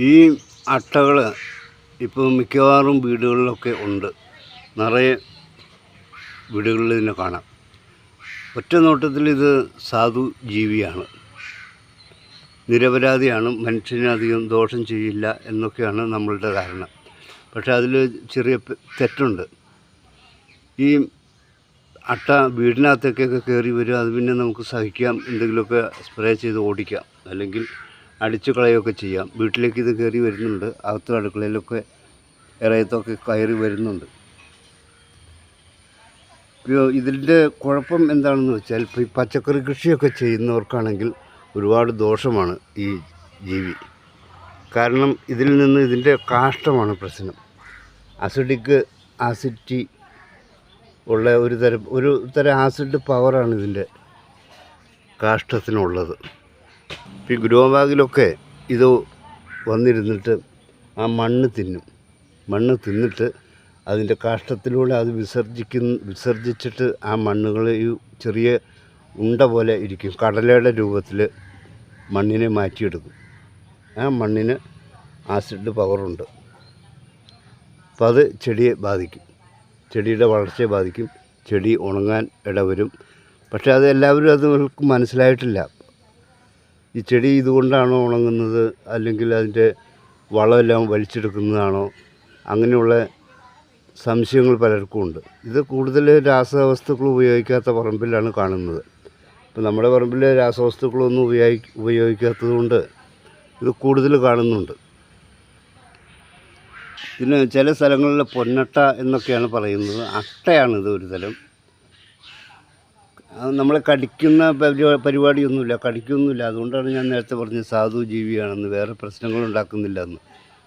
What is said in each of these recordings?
ഈ അട്ടകൾ ഇപ്പോൾ മിക്കവാറും വീടുകളിലൊക്കെ ഉണ്ട്. നിറയെ വീടുകളിൽ ഇതിനെ കാണാം. ഒറ്റ നോട്ടത്തിൽ ഇത് സാധു ജീവിയാണ്. നിരപരാധിയാണ് മനുഷ്യന് അധികം ദോഷം ചെയ്യില്ല എന്നൊക്കെയാണ് നമ്മളുടെ ധാരണ. പക്ഷേ അതിൽ ചെറിയ തെറ്റുണ്ട്. ഈ അട്ട വീടിനകത്തേക്കൊക്കെ കയറി വരും അത് പിന്നെ നമുക്ക് സഹിക്കാം എന്തെങ്കിലുമൊക്കെ സ്പ്രേ ചെയ്ത് ഓടിക്കാം. അല്ലെങ്കിൽ അടിച്ചു കളയുകയൊക്കെ ചെയ്യാം. വീട്ടിലേക്ക് ഇത് കയറി വരുന്നുണ്ട്. അകത്തും അടുക്കളയിലൊക്കെ ഇറയത്തൊക്കെ കയറി വരുന്നുണ്ട്. ഇതിന്റെ കുഴപ്പം എന്താണെന്ന് വെച്ചാൽ ഇപ്പോൾ ഈ പച്ചക്കറി കൃഷിയൊക്കെ ചെയ്യുന്നവർക്കാണെങ്കിൽ ഒരുപാട് ദോഷമാണ് ഈ ജീവി. കാരണം ഇതിൽ നിന്ന് ഇതിന്റെ കാഷ്ടമാണ് പ്രശ്നം. അസിഡിക് ആസിറ്റി ഉള്ള ഒരു തരം ഒരു തരം ആസിഡ് പവറാണ് ഇതിന്റെ കാഷ്ടത്തിനുള്ളത്. ഈ ഗ്രോ ബാഗിലൊക്കെ ഇത് വന്നിരുന്നിട്ട് ആ മണ്ണ് തിന്നും. മണ്ണ് തിന്നിട്ട് അതിന്റെ കാഷ്ടത്തിലൂടെ അത് വിസർജിക്കുന്ന വിസർജിച്ചിട്ട് ആ മണ്ണുകൾ ഈ ചെറിയ ഉണ്ട പോലെ ഇരിക്കും. കടലയുടെ രൂപത്തിൽ മണ്ണിനെ മാറ്റിയെടുക്കും. ആ മണ്ണിന് ആസിഡ് പവറുണ്ട്. അപ്പോൾ അത് ചെടിയെ ബാധിക്കും. ചെടിയുടെ വളർച്ചയെ ബാധിക്കും. ചെടി ഉണങ്ങാൻ ഇടവരും. പക്ഷേ അത് എല്ലാവരും അത് മനസ്സിലായിട്ടില്ല. ഈ ചെടി ഇതുകൊണ്ടാണോ ഉണങ്ങുന്നത്? അല്ലെങ്കിൽ അതിന്റെ വളമെല്ലാം വലിച്ചെടുക്കുന്നതാണോ? അങ്ങനെയുള്ള സംശയങ്ങൾ പലർക്കും ഉണ്ട്. ഇത് കൂടുതൽ രാസവസ്തുക്കൾ ഉപയോഗിക്കാത്ത പറമ്പിലാണ് കാണുന്നത്. ഇപ്പം നമ്മുടെ പറമ്പിൽ രാസവസ്തുക്കളൊന്നും ഉപയോഗി ഉപയോഗിക്കാത്തത് കൊണ്ട് ഇത് കൂടുതൽ കാണുന്നുണ്ട്. പിന്നെ ചില സ്ഥലങ്ങളിൽ പൊന്നട്ട എന്നൊക്കെയാണ് പറയുന്നത്. അട്ടയാണിത് ഒരു തരം. നമ്മളെ കടിക്കുന്ന പരിപാ- പരിപാടിയൊന്നുമില്ല. കടിക്കൊന്നുമില്ല. അതുകൊണ്ടാണ് ഞാൻ നേരത്തെ പറഞ്ഞത് സാധു ജീവിയാണെന്ന്. വേറെ പ്രശ്നങ്ങൾ ഉണ്ടാക്കുന്നില്ല എന്ന്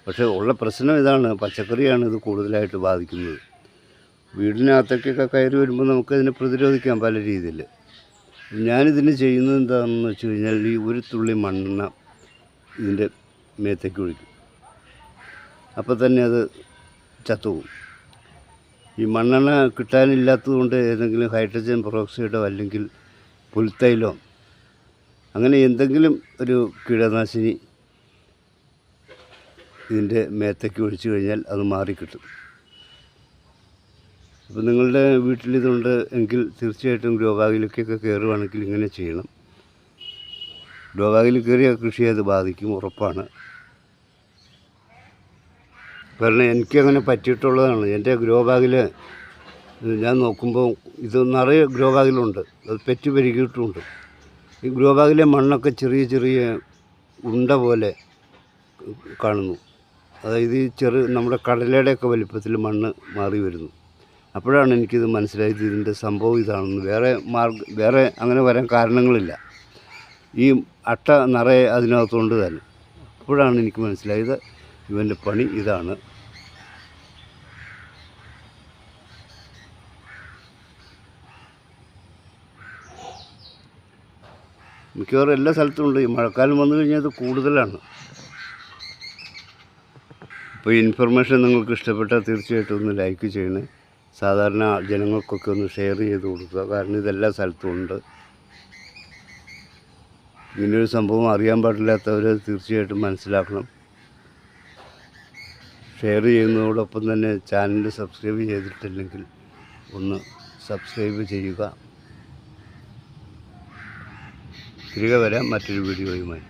പക്ഷേ ഉള്ള പ്രശ്നം ഇതാണ്. പച്ചക്കറിയാണ് ഇത് കൂടുതലായിട്ട് ബാധിക്കുന്നത്. വീടിനകത്തേക്കൊക്കെ കയറി വരുമ്പോൾ നമുക്കതിനെ പ്രതിരോധിക്കാം പല രീതിയിൽ ഞാനിതിന് ചെയ്യുന്നത് എന്താണെന്ന് വെച്ച് കഴിഞ്ഞാൽ ഈ ഒരു തുള്ളി മണ്ണെണ്ണ ഇതിന്റെ മേത്തേക്ക് ഒഴിക്കും. അപ്പോൾ തന്നെ അത് ചത്തുപോകും. ഈ മണ്ണെണ്ണ കിട്ടാനില്ലാത്തത് കൊണ്ട് ഏതെങ്കിലും ഹൈഡ്രജൻ പെറോക്സൈഡോ അല്ലെങ്കിൽ പുൽത്തൈലോ അങ്ങനെ എന്തെങ്കിലും ഒരു കീടനാശിനി ഇതിന്റെ മേത്തേക്ക് ഒഴിച്ചു കഴിഞ്ഞാൽ അത് മാറിക്കിട്ടും. അപ്പോൾ നിങ്ങളുടെ വീട്ടിലിതുണ്ട് എങ്കിൽ തീർച്ചയായിട്ടും ഗ്രോ കയറുകയാണെങ്കിൽ ഇങ്ങനെ ചെയ്യണം. ബാഗിൽ കയറിയ കൃഷിയെ അത് ബാധിക്കും ഉറപ്പാണ്. കാരണം എനിക്കങ്ങനെ പറ്റിയിട്ടുള്ളതാണ്. എന്റെ ഗ്രോ ബാഗിൽ ഞാൻ നോക്കുമ്പോൾ ഇത് നിറയെ ഗ്രോ ബാഗിലുണ്ട് അത് പെറ്റ് പെരുകിയിട്ടുമുണ്ട് ഈ ഗ്രോ ബാഗിലെ മണ്ണൊക്കെ ചെറിയ ചെറിയ ഉണ്ട പോലെ കാണുന്നു. അതായത് ഈ ചെറു നമ്മുടെ കടലയുടെയൊക്കെ വലിപ്പത്തിൽ മണ്ണ് മാറി വരുന്നു. അപ്പോഴാണ് എനിക്കിത് മനസ്സിലായത് ഇതിന്റെ സംഭവം ഇതാണെന്ന്. വേറെ മാർഗ വേറെ അങ്ങനെ വരാൻ കാരണങ്ങളില്ല. ഈ അട്ട നിറയെ അതിനകത്തുകൊണ്ട് തന്നെ. അപ്പോഴാണ് എനിക്ക് മനസ്സിലായത് ഇവന്റെ പണി ഇതാണ്. മിക്കവാറും എല്ലാ സ്ഥലത്തും ഉണ്ട്. ഈ മഴക്കാലം വന്നു കഴിഞ്ഞാൽ ഇത് കൂടുതലാണ്. അപ്പോൾ ഇൻഫർമേഷൻ നിങ്ങൾക്ക് ഇഷ്ടപ്പെട്ടാൽ തീർച്ചയായിട്ടും ഒന്ന് ലൈക്ക് ചെയ്യണേ. സാധാരണ ജനങ്ങൾക്കൊക്കെ ഒന്ന് ഷെയർ ചെയ്ത് കൊടുക്കുക. കാരണം ഇതെല്ലാ സ്ഥലത്തും ഉണ്ട്. ഇങ്ങനെയൊരു സംഭവം അറിയാൻ പാടില്ലാത്തവർ തീർച്ചയായിട്ടും മനസ്സിലാക്കണം. ഷെയർ ചെയ്യുന്നതോടൊപ്പം തന്നെ ചാനൽ സബ്സ്ക്രൈബ് ചെയ്തിട്ടില്ലെങ്കിൽ ഒന്ന് സബ്സ്ക്രൈബ് ചെയ്യുക. തിരികെ വരാം മറ്റൊരു വീഡിയോയുമായി.